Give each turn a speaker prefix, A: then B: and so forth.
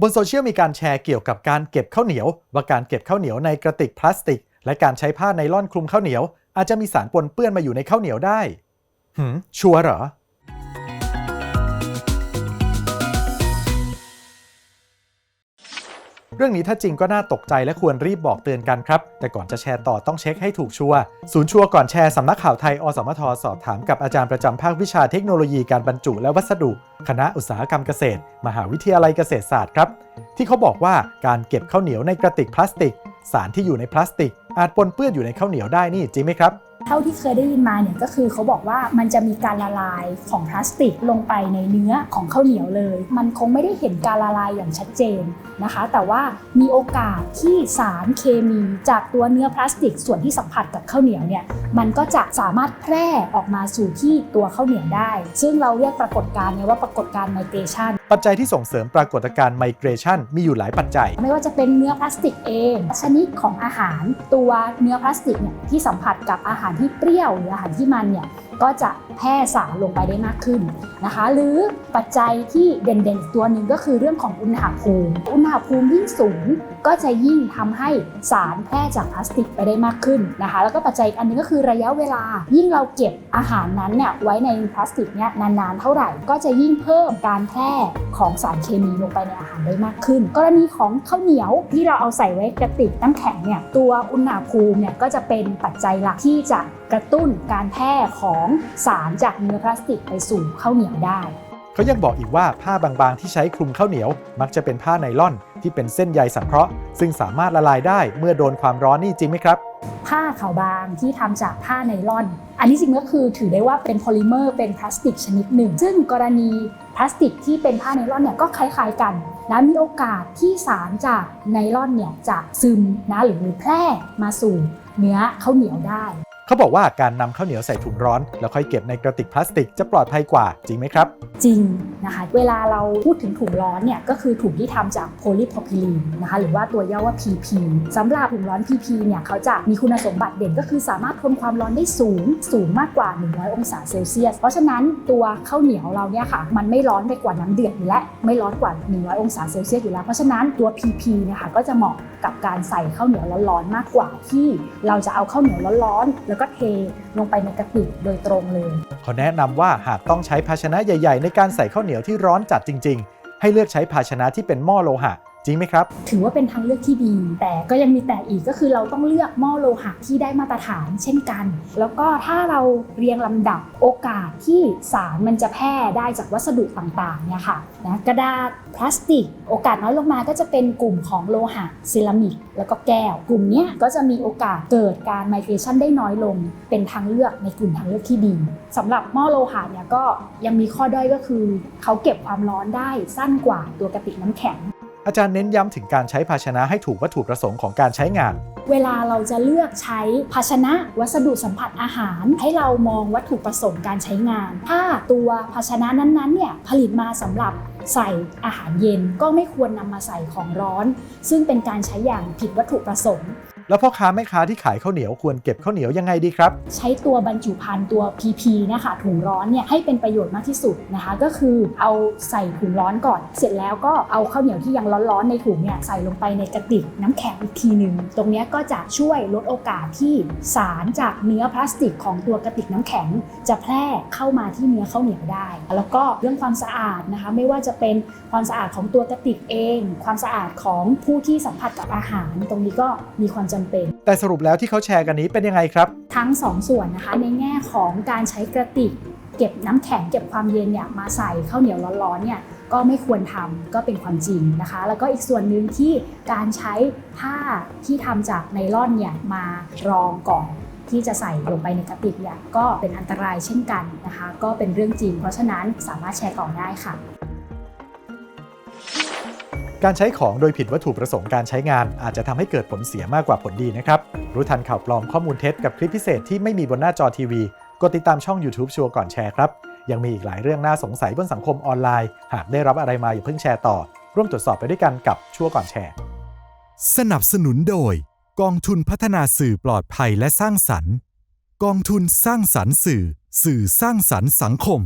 A: บนโซเชียลมีการแชร์เกี่ยวกับการเก็บข้าวเหนียว ว่าการเก็บข้าวเหนียวในกระติกพลาสติก และการใช้ผ้าไนล่อนคลุมข้าวเหนียว อาจจะมีสารปนเปื้อนมาอยู่ในข้าวเหนียวได้หืมชัวร์เหรอ เรื่องนี้ถ้าจริงก็น่าตกใจและควรรีบบอกเตือนกันครับ แต่ก่อนจะแชร์ต่อต้องเช็คให้ถูกชัวร์ศูนย์ชัวร์ก่อนแชร์สำนักข่าวไทย อสมทสอบถามกับอาจารย์ประจำภาควิชาเทคโนโลยีการบรรจุและวัสดุ คณะอุตสาหกรรมเกษตร มหาวิทยาลัยเกษตรศาสตร์ครับ ที่เขาบอกว่าการเก็บข้าวเหนียวในกระติกพลาสติก สารที่อยู่ในพลาสติก อาจปนเปื้อนอยู่ในข้าวเหนียวได้นี่จริงไหมครับ
B: เท่าที่เคยได้ยินมาเนี่ยก็คือเขาบอกว่ามันจะมีการละลายของพลาสติกลงไปในเนื้อของข้าวเหนียวเลย มันคงไม่ได้เห็นการละลายอย่างชัดเจนนะคะ แต่ว่ามีโอกาสที่สารเคมีจากตัวเนื้อพลาสติก ส่วนที่สัมผัสกับข้าวเหนียวเนี่ยมันก็จะสามารถแพร่ออกมาสู่ที่ตัวข้าวเหนียวได้ ซึ่งเราเรียกปรากฏการณ์เนี่ยว่าปรากฏการณ์ไมเกรชัน
A: ปัจจัยที่ส่งเสริมปรากฏการณ์ไมเกรชันมีอยู่หลายปัจจัย
B: ไม่ว่าจะเป็นเนื้อพลาสติกเองชนิดของอาหาร ตัวเนื้อพลาสติกเนี่ยที่สัมผัสกับอาหารที่เปรี้ยวหรืออาหารที่มันเนี่ยก็จะแพร่สารลงไปได้มากขึ้นนะคะ หรือปัจจัยที่เด่นๆตัวหนึ่งก็คือเรื่องของอุณหภูมิ อุณหภูมิยิ่งสูงก็จะยิ่งทำให้สารแพร่จากพลาสติกไปได้มากขึ้นนะคะ แล้วก็ปัจจัยอันนึงก็คือระยะเวลา ยิ่งเราเก็บอาหารนั้นเนี่ยไว้ในพลาสติกเนี่ยนานๆเท่าไหร่ก็จะยิ่งเพิ่มการแพร่ของสารเคมีลงไปในอาหารได้มากขึ้น กรณีของข้าวเหนียวที่เราเอาใส่ไว้กระติกน้ำแข็งเนี่ยตัวอุณหภูมิเนี่ยก็จะเป็นปัจจัยหลักที่จะกระตุ้นการแพร่ของสารจากเนื้อพลาสติกไปสู่ข้าวเหนียวได้
A: เขายังบอกอีกว่าผ้าบางๆที่ใช้คลุมข้าวเหนียว มักจะเป็นผ้าไนล่อนที่เป็นเส้นใยสังเคราะห์ ซึ่งสามารถละลายได้เมื่อโดนความร้อนนี่จริงไหมครับ
B: ผ้าขาวบางที่ทำจากผ้าไนล่อน อันนี้จริงก็คือถือได้ว่าเป็นโพลิเมอร์เป็นพลาสติกชนิดหนึ่ง ซึ่งกรณีพลาสติกที่เป็นผ้าไนล่อนเนี่ยก็คล้ายๆกันนะมีโอกาสที่สารจากไนล่อนเนี่ยจะซึมนะหรือแพร่มาสู่เนื้อข้าวเหนียวได้
A: เขาบอกว่าการนำข้าวเหนียวใส่ถุงร้อนแล้วค่อยเก็บในกระติกพลาสติกจะปลอดภัยกว่าจริงไหมครับ
B: จริงนะคะเวลาเราพูดถึงถุงร้อนเนี่ยก็คือถุงที่ทำจากโพลีโพพิลีนนะคะหรือว่าตัวย่อว่า PP สำหรับถุงร้อน PP เนี่ยเขาจะมีคุณสมบัติเด่นก็คือสามารถทนความร้อนได้สูงสูงมากกว่า 100 องศาเซลเซียส เพราะฉะนั้นตัวข้าวเหนียวเราเนี่ยค่ะมันไม่ร้อนไปกว่าน้ำเดือดแล้วไม่ร้อนกว่า 100 องศาเซลเซียสอยู่แล้ว เพราะฉะนั้นตัว PP เนี่ยค่ะก็จะเหมาะกับการใส่ข้าวเหนียวร้อนๆมากกว่าที่เราจะเอาข้าวเหนียวร้อนๆแล้วก็เท ลงไปในกระปิโดยตรงเลย
A: เขาแนะนำว่าหากต้องใช้ภาชนะใหญ่ ๆ ในการใส่ข้าวเหนียวที่ร้อนจัดจริง ๆ ให้เลือกใช้ภาชนะที่เป็นหม้อโลหะ จริงไหมครับ
B: ถือว่าเป็นทางเลือกที่ดี แต่ก็ยังมีแต่อีกก็คือเราต้องเลือกหม้อโลหะที่ได้มาตรฐานเช่นกัน แล้วก็ถ้าเราเรียงลำดับโอกาสที่สารมันจะแพร่ได้จากวัสดุต่างๆเนี่ยค่ะนะกระดาษพลาสติก โอกาสน้อยลงมาก็จะเป็นกลุ่มของโลหะเซรามิก แล้วก็แก้ว กลุ่มนี้ก็จะมีโอกาสเกิดการไมเกรชันได้น้อยลง เป็นทางเลือกในกลุ่มทางเลือกที่ดีสำหรับหม้อโลหะเนี่ยก็ยังมีข้อด้อยก็คือ เขาเก็บความร้อนได้สั้นกว่าตัวกระติกน้ำแข็ง
A: อาจารย์เน้นย้ำถึงการใช้ภาชนะให้ถูกวัตถุประสงค์ของการใช้งาน
B: เวลาเราจะเลือกใช้ภาชนะวัสดุสัมผัสอาหาร ให้เรามองวัตถุประสงค์การใช้งาน ถ้าตัวภาชนะนั้นๆเนี่ยผลิตมาสำหรับใส่อาหารเย็นก็ไม่ควรนำมาใส่ของร้อน ซึ่งเป็นการใช้อย่างผิดวัตถุประสงค์
A: แล้วพ่อค้าแม่ค้าที่ขายข้าวเหนียวควรเก็บข้าวเหนียวยังไงดีครับ
B: ใช้ตัวบรรจุภัณฑ์ตัว PP นะคะถุงร้อนเนี่ยให้เป็นประโยชน์มากที่สุดนะคะ ก็คือเอาใส่ถุงร้อนก่อน เสร็จแล้วก็เอาข้าวเหนียวที่ยังร้อนๆในถุงเนี่ยใส่ลงไปในกระติกน้ำแข็งอีกทีหนึ่งตรงนี้ก็จะช่วยลดโอกาสที่สารจากเนื้อพลาสติกของตัวกระติกน้ำแข็ง จะแพร่เข้ามาที่เนื้อข้าวเหนียวได้ แล้วก็เรื่องความสะอาดนะคะ ไม่ว่าจะเป็นความสะอาดของตัวกระติกเอง ความสะอาดของผู้ที่สัมผัสกับอาหาร ตรงนี้ก็มีความจำเป็น
A: แต่สรุปแล้วที่เขาแชร์กันนี้เป็นยังไงครับ
B: ทั้งสองส่วนนะคะ ในแง่ของการใช้กระติก เก็บน้ำแข็งเก็บความเย็นเนี่ยมาใส่ข้าวเหนียวร้อนๆเนี่ยก็ไม่ควรทำก็เป็นความจริงนะคะ แล้วก็อีกส่วนหนึ่งที่การใช้ผ้าที่ทำจากไนล่อนเนี่ยมารองก่อนที่จะใส่ลงไปในกระติกเนี่ยก็เป็นอันตรายเช่นกันนะคะ ก็เป็นเรื่องจริง เพราะฉะนั้นสามารถแชร์ต่อได้ค่ะ
A: การใช้ของโดยผิดวัตถุประสงค์การใช้งาน อาจจะทำให้เกิดผลเสียมากกว่าผลดีนะครับ รู้ทันข่าวปลอมข้อมูลเท็จกับคลิปพิเศษที่ไม่มีบนหน้าจอทีวี กดติดตามช่อง YouTube ชัวร์ก่อนแชร์ครับ ยังมีอีกหลายเรื่องน่าสงสัยบนสังคมออนไลน์ หากได้รับอะไรมาอย่าเพิ่งแชร์ต่อ ร่วมตรวจสอบไปด้วยกันกับชัวร์ก่อนแชร์
C: สนับสนุนโดย กองทุนพัฒนาสื่อปลอดภัยและสร้างสรรค์ กองทุนสร้างสรรค์สื่อ สื่อสร้างสรรค์สังคม